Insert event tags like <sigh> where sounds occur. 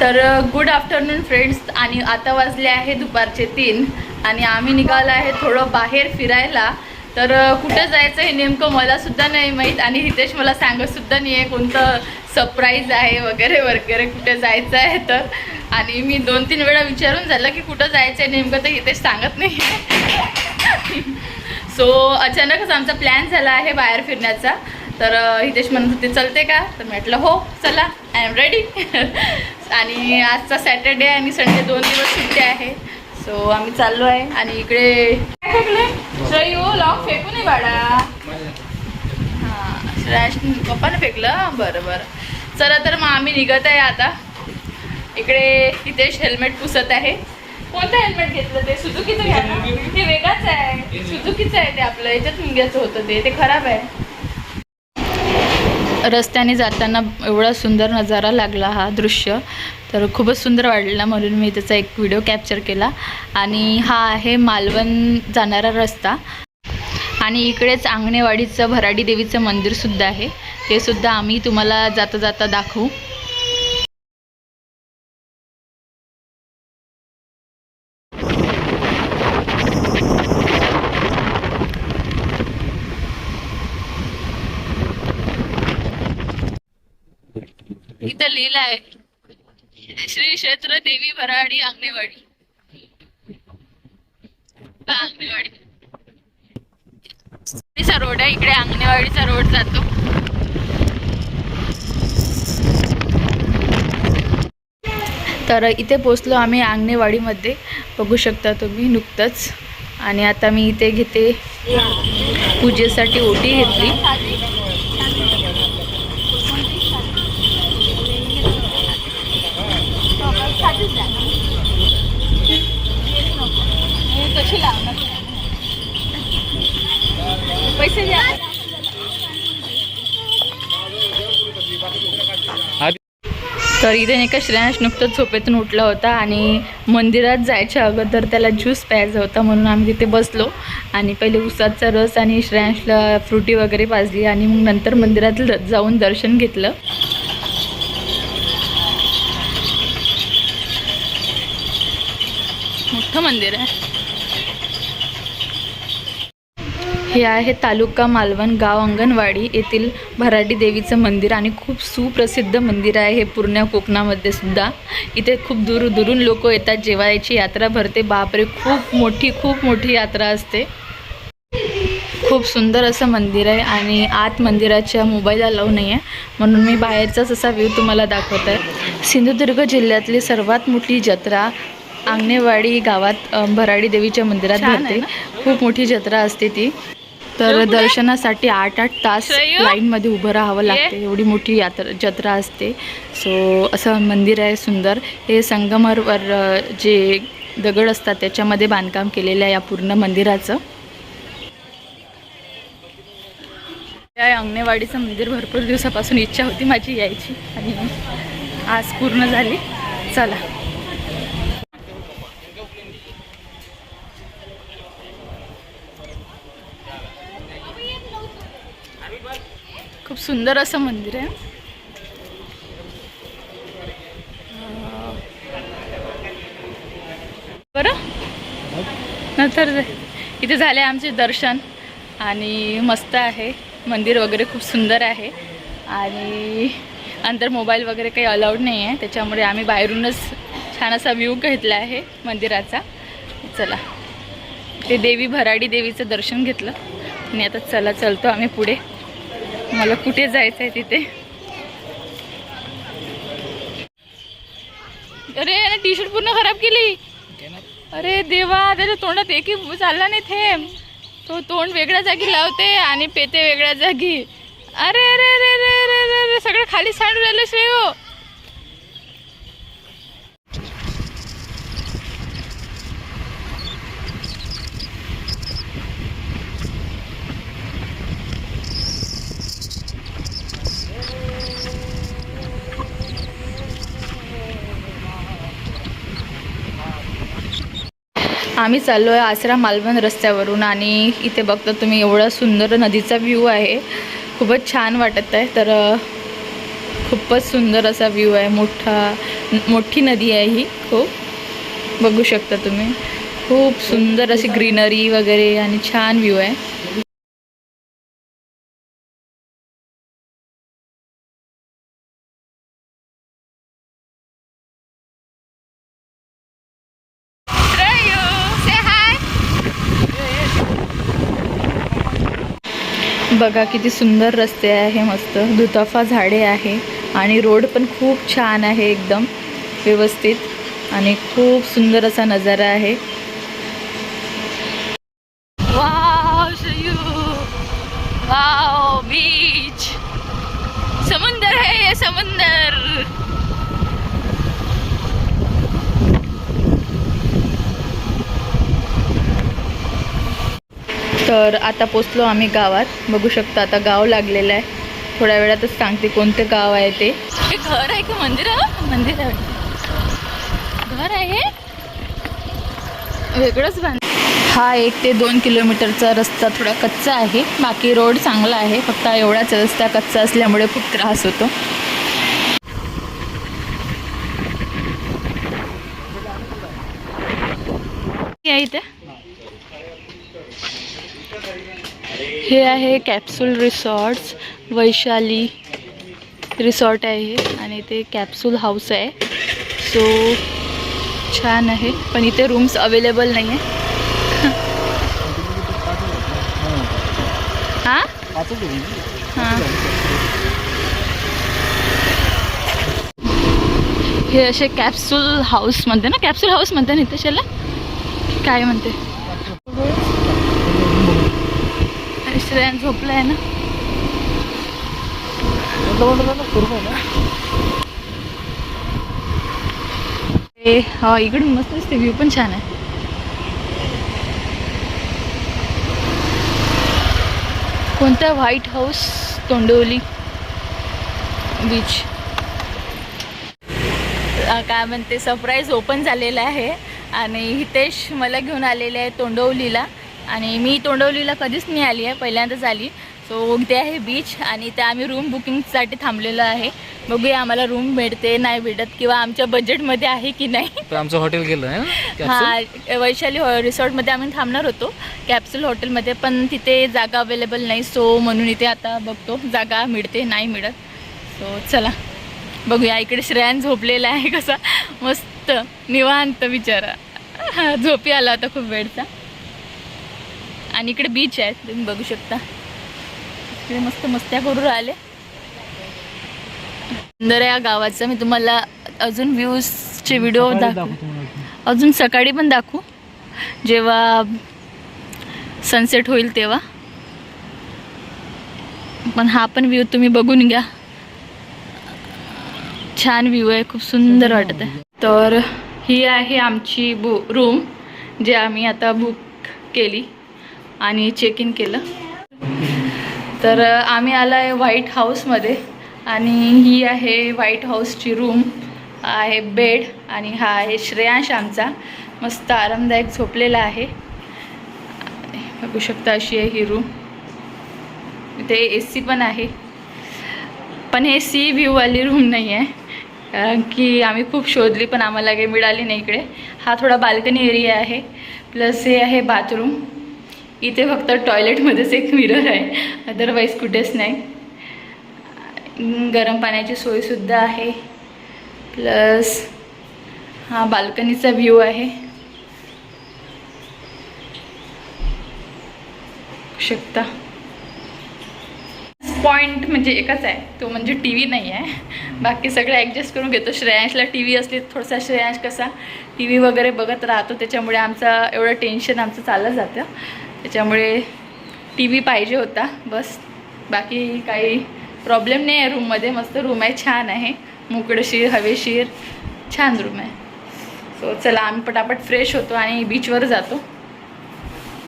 तर good afternoon friends आणि आता वाजले आहे दुपारचे तीन आणि आम्ही निघालो आहे थोडं बाहेर फिरायला. तर कुठं जायचं हे नेमकं मलासुद्धा नाही माहीत आणि हितेश मला सांगतसुद्धा नाही आहे कोणतं सरप्राईज आहे वगैरे वगैरे कुठे जायचं आहे तर. आणि मी दोन तीन वेळा विचारून झालं की कुठं जायचं आहे नेमकं तर हितेश सांगत नाही सो <laughs> अचानकच आमचा प्लॅन झाला आहे बाहेर फिरण्याचा. तर हितेश म्हणत होते चलते का? तर म्हटलं हो चला आय एम रेडी आणि आजचा सॅटर्डे आणि संडे दोन दिवस सुट्टी आहे. सो आम्ही चाललो आहे आणि इकडे काय फेकलंय? हो फेकू नये बाळा. हां श्रेयाश पप्पाने फेकलं? बरं बरं. चला तर मग आम्ही निघत आहे आता. इकडे हितेश हेल्मेट पुसत आहे. कोणतं हेल्मेट घेतलं ते? सुजुकीचं घ्या ना. ते वेगळंच आहे. सुजुकीचं आहे ते आपलं. याच्यात घ्यायचं होतं ते. ते खराब आहे. रस्त्याने जाताना एवढा सुंदर नजारा लागला हा दृश्य. तर खूपच सुंदर वाटला म्हणून मी त्याचा एक व्हिडिओ कॅप्चर केला. आणि हा आहे मालवण जाणारा रस्ता. आणि इकडेच आंगणेवाडीचं भराडी देवीचं मंदिरसुद्धा आहे. ते सुद्धा आम्ही तुम्हाला जाता जाता दाखवू इथं लिहिलं आहे. श्री क्षेत्र देवी भराडी आंगणेवाडी आंगणेवाडी रोड आहे इकडे आंगणेवाडीचा रोड जातो. तर इथे पोचलो आम्ही आंगणेवाडीमध्ये बघू शकता तुम्ही नुकतंच. आणि आता मी इथे घेते. पूजेसाठी ओटी घेतली. तर इथे नाही का श्रेयांश नुकतंच झोपेतून उठला होता आणि मंदिरात जायच्या अगोदर त्याला ज्यूस प्यायचा होता म्हणून आम्ही तिथे बसलो. आणि पहिले उसाचा रस आणि श्रेयांशला फ्रुटी वगैरे पाजली आणि मग नंतर मंदिरात जाऊन दर्शन घेतलं. मोठं मंदिर आहे. हे आहे तालुका मालवण गाव अंगणवाडी येथील भराडी देवीचं मंदिर आणि खूप सुप्रसिद्ध मंदिर आहे हे पूर्ण कोकणामध्ये सुद्धा. इथे खूप दूर दुरून लोक येतात जेव्हा याची यात्रा भरते. बापरे खूप मोठी खूप मोठी यात्रा असते. खूप सुंदर असं मंदिर आहे आणि आत मंदिराच्या मोबाईल अलाव नाही आहे म्हणून मी बाहेरचाच असा व्ह्यू तुम्हाला दाखवत आहे सिंधुदुर्ग जिल्ह्यातली सर्वात मोठी जत्रा आंगणेवाडी गावात भराडी देवीच्या मंदिरात भरते. खूप मोठी जत्रा असते ती. तर दर्शनासाठी आठ आठ तास? लाईनमध्ये उभं राहावं लागते. एवढी मोठी यात्रा जत्रा असते. सो असं मंदिर आहे सुंदर. हे संगमरवर जे दगड असतात त्याच्यामध्ये बांधकाम केलेलं आहे या पूर्ण मंदिराचं. या अंगणेवाडीचं मंदिर भरपूर दिवसापासून इच्छा होती माझी यायची आणि आज पूर्ण झाली. चला. खूप सुंदर असं मंदिर आहे. बरं? नंतर इथे झाले आमचे दर्शन आणि मस्त आहे. मंदिर वगैरे खूप सुंदर आहे. आणि अंतर मोबाईल वगैरे काही अलाउड नाही आहे. त्याच्यामुळे आम्ही बाहेरूनच छान असा व्ह्यू घेतला आहे मंदिराचा. चला. ते देवी भराडी देवीचं दर्शन घेतलं. आणि आता चला चलतो आम्ही पुढे. मला कुठे जायचं आहे तिथे? अरे टी शर्ट पूर्ण खराब केली. अरे देवा त्याच्या तोंडात एकही चालला नाही थेंब तो तोंड वेगळ्या जागी लावते आणि पेते वेगळ्या जागी. अरे अरे अरे अरे अरे अरे अरे सगळं खाली सांडून राहिलं श्रेयो. आम्ही चाललो आहे आसरा मालवण रस्त्यावरून आणि इथे बघता तुम्ही एवढा सुंदर नदीचा व्ह्यू आहे. खूपच छान वाटत आहे. तर खूपच सुंदर असा व्ह्यू आहे. मोठा मोठी नदी आहे ही. खूप बघू शकता तुम्ही. खूप सुंदर अशी ग्रीनरी वगैरे आणि छान व्ह्यू आहे. बघा किती सुंदर रस्ते आहे मस्त. दुताफा झाडे आहे आणि रोड पण खूप छान आहे एकदम व्यवस्थित आणि खूप सुंदर असा नजारा आहे. वाव वाव बीच समुंदर है ये समुंदर! तर आता पोचलो आम्ही गावात. बघू शकतो आता गाव लागलेलं आहे. थोड्या वेळातच सांगते कोणते गाव आहे ते. घर आहे की मंदिर मंदिर आहे. घर आहे? वेगळंच बांध हा एक ते दोन किलोमीटरचा रस्ता थोडा कच्चा आहे. बाकी रोड चांगला आहे. फक्त एवढाच रस्ता कच्चा असल्यामुळे खूप त्रास होतो. इथे. हे आहे कॅप्सूल रिसॉर्ट्स वैशाली रिसॉर्ट आहे हे आणि ते कॅप्सूल हाऊस आहे. सो छान आहे. पण इथे रूम्स अवेलेबल नाही आहे हां? हां. हे असे कॅप्सूल हाऊस म्हणते ना? कॅप्सूल हाऊस म्हणते ना इथे शाला? काय म्हणते? आणि श्रेयान ना. हा इकडून मस्त दिसते व्ह्यू पण छान आहे. कोणता व्हाईट हाऊस तोंडवली बीच काय म्हणते सरप्राईज ओपन झालेलं आहे. आणि हितेश मला घेऊन आलेले आहे तोंडवलीला आणि मी तोंडवलीला कधीच नाही आली आहे पहिल्यांदाच आली. सो ते आहे बीच आणि ते आम्ही रूम बुकिंगसाठी थांबलेलो आहे. बघूया आम्हाला रूम मिळते नाही भेटत किंवा आमच्या बजेटमध्ये आहे की नाही. आमचं हॉटेल गेलं? हा वैशाली हो- रिसॉर्टमध्ये आम्ही थांबणार होतो कॅप्सूल हॉटेलमध्ये पण तिथे जागा अवेलेबल नाही. सो म्हणून इथे आता बघतो जागा मिळते नाही मिळत. सो चला बघूया. इकडे श्रेयान झोपलेला आहे कसा. मस्त निवांत बिचारा हा, झोपी आला आता खूप वेळचा. आणि इकडे बीच आहे तुम्ही बघू शकता. इकडे मस्त मस्त्या करून राहिले. सुंदर या गावाचं. मी तुम्हाला अजून व्ह्यूजचे व्हिडिओ दाखव. अजून. सकाळी पण दाखवू. जेव्हा सनसेट होईल तेव्हा. पण हा पण व्ह्यू तुम्ही बघून घ्या. छान व्ह्यू आहे खूप सुंदर वाटत आहे तर ही आहे आमची बु रूम जे आम्ही आता बुक केली. आणि चेक इन केलं. तर आम्ही आलो आहे व्हाईट हाऊसमध्ये आणि ही आहे व्हाईट हाऊसची रूम आहे बेड आणि हा आहे श्रेयांश आमचा. मस्त आरामदायक झोपलेला आहे. बघू शकता अशी आहे ही रूम इथे ए सी पण आहे. पण हे सी व्ह्यूवाली रूम नाही आहे कारण की आम्ही खूप शोधली पण आम्हाला काही मिळाली नाही इकडे. हा थोडा बाल्कनी एरिया आहे. प्लस हे आहे बाथरूम इथे फक्त टॉयलेटमध्येच एक मिरर आहे. अदरवाईज कुठेच नाही. गरम पाण्याची सोयसुद्धा आहे. प्लस हा बाल्कनीचा व्ह्यू आहे. शकता. पॉईंट म्हणजे एकच आहे. तो म्हणजे टी व्ही नाही आहे. बाकी सगळं ॲडजस्ट करून घेतो. श्रेयांशला टी व्ही असली थोडासा श्रेयांश कसा टी व्ही वगैरे बघत राहतो. त्याच्यामुळे आमचा एवढं टेन्शन आमचं चाललं जातं. त्याच्यामुळे टी व्ही पाहिजे होता बस. बाकी काही प्रॉब्लेम नाही आहे रूममध्ये मस्त रूम आहे छान आहे. मोकळशीर हवेशीर छान रूम आहे. सो चला आम्ही पटापट फ्रेश होतो आणि बीचवर जातो.